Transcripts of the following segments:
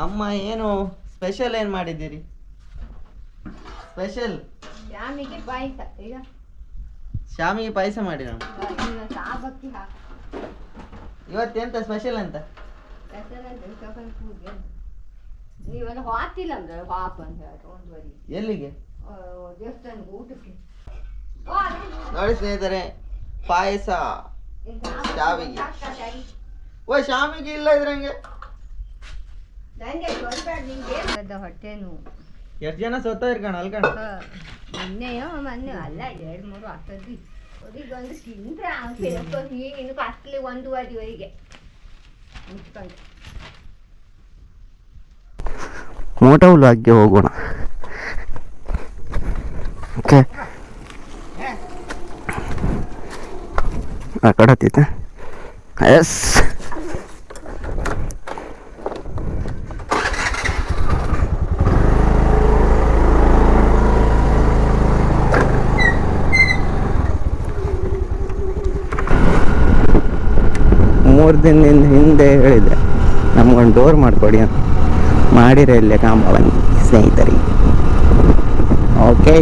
ಅಮ್ಮ ಏನು ಸ್ಪೆಷಲ್ ಏನು ಮಾಡಿದ್ದೀರಿ? ಸ್ಪೆಷಲ್ ಶಾಮಿಗೆ ಪಾಯಸ. ಈಗ ಶಾಮಿಗೆ ಪಾಯಸ ಮಾಡಿ ನಾನು ಇವತ್ತೆಂತ ಸ್ಪೆಷಲ್ ಅಂತ? ನೀವೆಲ್ಲ ಅಂದ್ರೆ ಹಾಪ್ ಅಂತ ಹೇಳಿ ಒಂದುವರೆ ಎಲ್ಲಿಗೆ? ದೇವಸ್ಥಾನಕ್ಕೆ ಊಟಕ್ಕೆ. ನೋಡಿ ಸ್ನೇಹಿತರೆ ಪಾಯಸ ಶಾವಿಗೆ. ಓ ಶಾಮಿಗೆ ಇಲ್ಲ ಇದ್ರಂಗೆ ನನಗೆ ಕೊಡ್ಬೇಡ ನಿಂಗೆ ಅದ ಹೊಟ್ಟೆ ನೋವು ಎಷ್ಟು ಜನ ಸೊತ್ತ ಇರ್ಕಣ ಅಲ್ಕಣ? ಮೊನ್ನೆಯೋ ಮೊನ್ನೆ ಅಲ್ಲ ಎರಡು ಮೂರು ಹತ್ತದ್ದು ಒಂದು ತಿಂದ್ರೆ ಇನ್ನು ಕತ್ಲಿ ಒಂದೂವರೆವರೆಗೆ. ಮುಚ್ಕೊಂಡು. ಮೋಟೋ ವ್ಲಾಗ್ಗೆ ಹೋಗೋಣ. ಓಕೆ. ಆ ಕಡೆ ಎಸ್. ಮೂರು ದಿನದಿಂದ ಹಿಂದೆ ಹೇಳಿದೆ ನಮ್ಗೊಂದು ಡೋರ್ ಮಾಡಿಕೊಡಿ ಅಂತ. ಮಾಡಿರೇ ಇಲ್ಲೇ ಸ್ನೇಹಿತರಿಗೆ. ಓಕೆ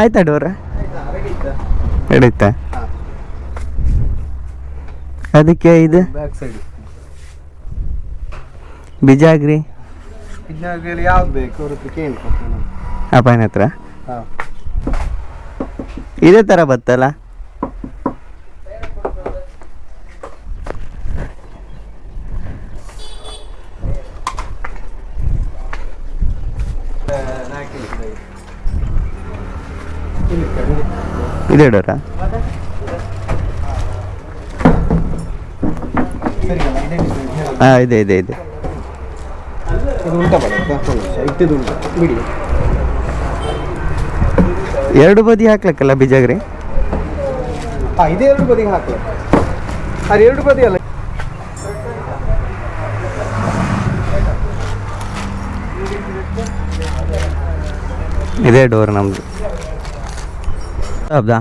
ಆಯ್ತಾ ಡೋರ್? ಹಿಡಿತ ಅದಕ್ಕೆ ಇದು? Back side ಬಿಜಾಗ್ರಿ? ಇನ್ನಾಗಲಿ ಯಾವ್ದು ಬೇಕು? ಅವ್ರ ಹತ್ರ ನಾನು. ಅಪ್ಪನ ಹತ್ರ? ಇದೇ ಥರ ಬತ್ತಲ್ಲ? ಇದೇ ಡೋರಾ ಸರಿ ಅಲ್ಲ, ಇದೇ ಇದೆ, ಇದೆ. ಹಾಂ ಇದೆ ಇದೆ ಇದೆ. ಎರಡು ಬದಿ ಹಾಕ್ಲಕ್ಕಲ್ಲ ಬಿಜಾಗ್ರಿ? ಇದೆ ಇದು ಎರಡು ಬದಿಗೆ ಹಾಕಿ ಅದು ಎರಡು ಬದಿ ಅಲ್ಲ. ಇದೇ ಡೋರ್ ನಮ್ಮದು ಹೌದಾ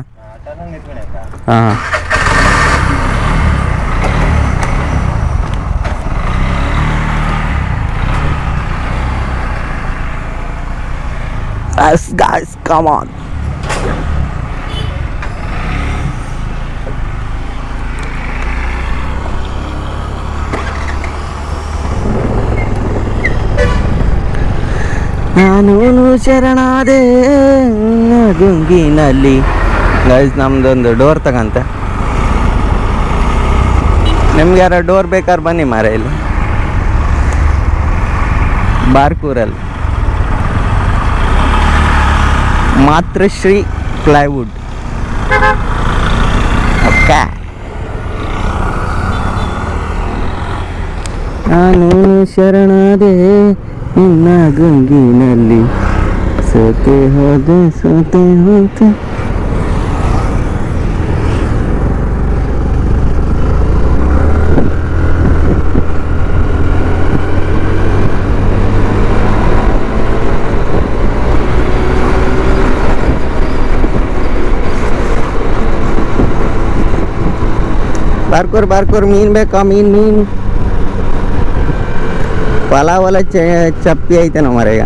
ಹಾಂ Guys, guys, come on. ನಾನು ಶರಣಾದೆ ಗುಂಗಿನಲ್ಲಿ ಗೈಸ್ ನಮ್ದೊಂದು ಡೋರ್ ತಗಂತ. ನಿಮ್ಗೆ ಯಾರ ಡೋರ್ ಬೇಕಾದ್ರೆ ಬನ್ನಿ ಮಾರ ಇಲ್ಲಿ. ಬಾರ್ಕೂರಲ್ಲಿ. ಮಾತೃಶ್ರೀ ಪ್ಲೈವುಡ್. ಓಕೆ. ನಾನು ಶರಣಾದೆ ನಿನ್ನ ಗಂಗಿನಲ್ಲಿ ಸೋತೆ ಹೋದೆ ಸೋತೆ ಹೋದೆ ಬಾರ್ಕೋರ್ ಬಾರ್ಕೋರ್ ಮೀನ್ ಬೇಕಾ ಮೀನ್ ಮೀನ್ ಹೊಲ ಹೊಲ ಚಪ್ಪಿ ಐತೆ ನಮ್ಮ ಮರೆಗ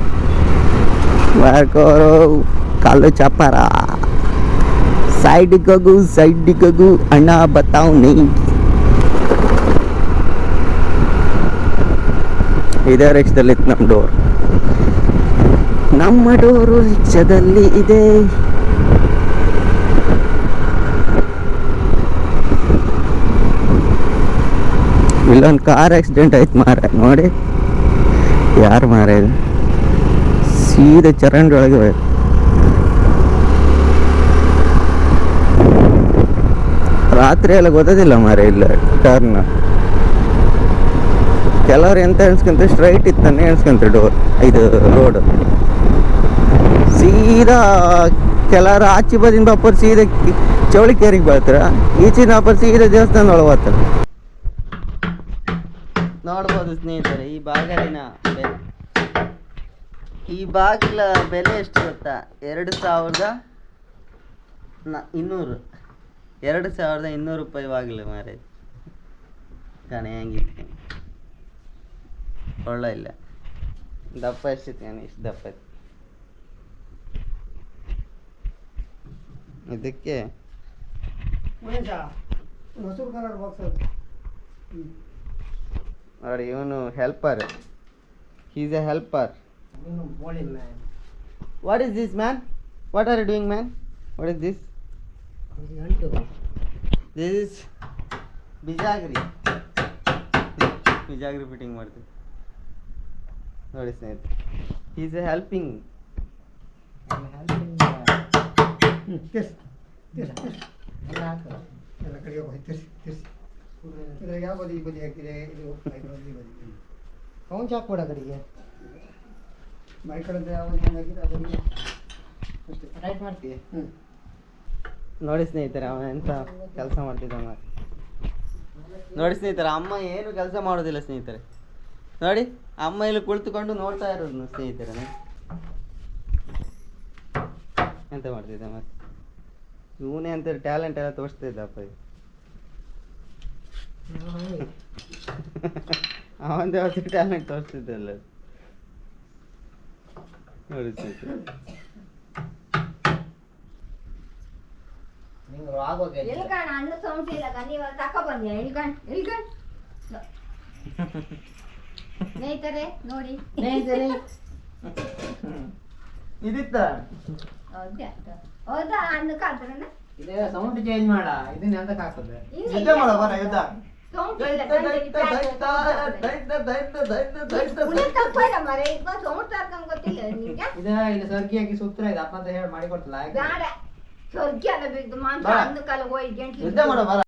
ಬಾರ್ಕೋರು ಕಾಲು ಚಪ್ಪಾರ. ಸೈಡಿಗಗು ಸೈಡಿಗಗು ಅಣ್ಣ ಬತ್ತಾವ್ ನೀ ಇದೇ ರಿಕ್ಷದಲ್ಲಿ ಇತ್ತು ನಮ್ಮ ಡೋರ್. ನಮ್ಮ ಡೋರು ರಿಕ್ಷದಲ್ಲಿ ಇದೆ. ಇಲ್ಲೊಂದು ಕಾರ್ ಆಕ್ಸಿಡೆಂಟ್ ಆಯ್ತು ಮಾರ ನೋಡಿ. ಯಾರು ಮಾರೇ ಇದು? ಸೀದಾ ಚರಂಡಿ ಒಳಗೆ ಹೋಯ್ತು. ರಾತ್ರಿ ಎಲ್ಲ ಗೊತ್ತದಿಲ್ಲ ಮಾರೇ ಇಲ್ಲ ಟರ್ನ್ ಕೆಲವ್ರು ಎಂತ ಎಣಿಸ್ಕೊಂತಾರೆ ಸ್ಟ್ರೈಟ್ ಇತ್ತಾನೆ ಎಣಿಸ್ಕೊಂತಾರೆ ಡೋರ್ ಇದು ರೋಡ್ ಸೀದಾ ಕೆಲವರು ಆಚೆ ಬದಿನ ಅಪ್ಪರ್ ಸೀದಾ ಚೌಳಿಕೇರಿಗೆ ಬರ್ತಾರೆ? ಈಚಿನ ಅಪ್ಪರ್ ಸೀದಾ ದೇವಸ್ಥಾನ ಒಳಗೆ ನೋಡ್ಬೋದು ಸ್ನೇಹಿತರೆ, ಈ ಬಾಗಿಲಿನ ಬೆಲೆ ಈ ಬಾಗಿಲ ಬೆಲೆ ಎಷ್ಟು ಗೊತ್ತಾ? ಎರಡು ಸಾವಿರದ ನ ಇನ್ನೂರು. ಎರಡು ಸಾವಿರದ ಇನ್ನೂರು ರೂಪಾಯಿ ಬಾಗಿಲು ಮಾರೇ ಕಣೆ, ಹೆಂಗಿತ್ತು? ಒಳ್ಳೆ ಇಲ್ಲ. ದಪ್ಪ ಎಷ್ಟಿತ್ತು ಕಣೆ? ಇಷ್ಟು ದಪ್ಪ ಇದಕ್ಕೆ ಮೊಸರು ಕಲರ್ ಬಾಕ್ಸ್ ನೋಡಿ ಇವನು helper he's a helper what is this man what are you doing man what is this this is ಬಿಜಾಗ್ರಿ. ಬಿಜಾಗ್ರಿ ಫಿಟ್ಟಿಂಗ್ ಮಾಡ್ತೀವಿ ನೋಡಿ ಸ್ನೇಹಿತರೆ. ಈಸ್ ಎ ಹೆಲ್ಪಿಂಗ್ ಎಲ್ಲ ಹಾಕು. ಎಲ್ಲ ಕಡೆಗೆ ಹೋಗಿ ತಿರ್ಸಿ ತಿರ್ಸಿ. ಇದ್ರಾಗ ಯಾವ ಬದಿ ಬದಿ ಹಾಕಿದೆ ಇದು ಅವನು ಚಾಕ್ ಕೊಡ ಕಡೆಗೆ ಮೈಕಡೆ ಕಡೆ ಯಾವ ಬದಿ ಹೆಂಗ್ ಹಾಕಿದೆ ಆ ಬದಿಗೆ ಅಷ್ಟೇ ನೋಡಿ ಸ್ನೇಹಿತರೆ, ಅವನ ಎಂತ ಕೆಲಸ ಮಾಡ್ತಿದ್ದ ಮಾತ್ರ ನೋಡಿ ಸ್ನೇಹಿತರೆ, ಅಮ್ಮ ಏನು ಕೆಲಸ ಮಾಡೋದಿಲ್ಲ ಸ್ನೇಹಿತರೆ. ನೋಡಿ, ಅಮ್ಮ ಇಲ್ಲಿ ಕುಳಿತುಕೊಂಡು ನೋಡ್ತಾ ಇರೋದು ಸ್ನೇಹಿತರೆ. ಎಂತ ಮಾಡ್ತಿದ್ದ ಮತ್ತೆ ಇವನೇ ಅಂತ ಟ್ಯಾಲೆಂಟ್ ಎಲ್ಲ ತೋರಿಸ್ತಿದ್ದಪ್ಪ ಇದು ಅವಂದೇ ಹೊಸ ಟ್ಯಾಲೆಂಟ್ ನಿಂಗೆ ಆಗೋಗೆ ಅನ್ನ ತಕ ಬಂದ್ಯ? ಇಲ್ಕಂಡ್ ಸ್ನೇಹಿತರೆ ನೋಡಿ. ಇದಿತ್ತ? ಹೌದಾ ಹೌದಾ? ಅನ್ನ ಕಾದ್ರನ ಇದೇ ಸೌಂಡ್ ಚೇಂಜ್ ಮಾಡ. ಇದನ್ನ ಎಂತಕ್ಕೆ ಹಾಕೋದು ಯುದ್ಧ ಮಾಡೋ ಬರ ಯುದ್ಧ. ಹಾಕಿ ಸೂತ್ರ ಇದೆ. ಅಪ್ಪ ಅಂತ ಹೇಳಿ ಮಾಡಿ ಕೊಡ್ತಲ್ಲ ಬೇಡ. ಸ್ವರ್ಗಿ ಅಲ್ಲ ಬಿದ್ದು ಮಾಂಸ. ಅಂದ ಕಾಲ ಹೋಗಿ ಗಂಟ್ಲು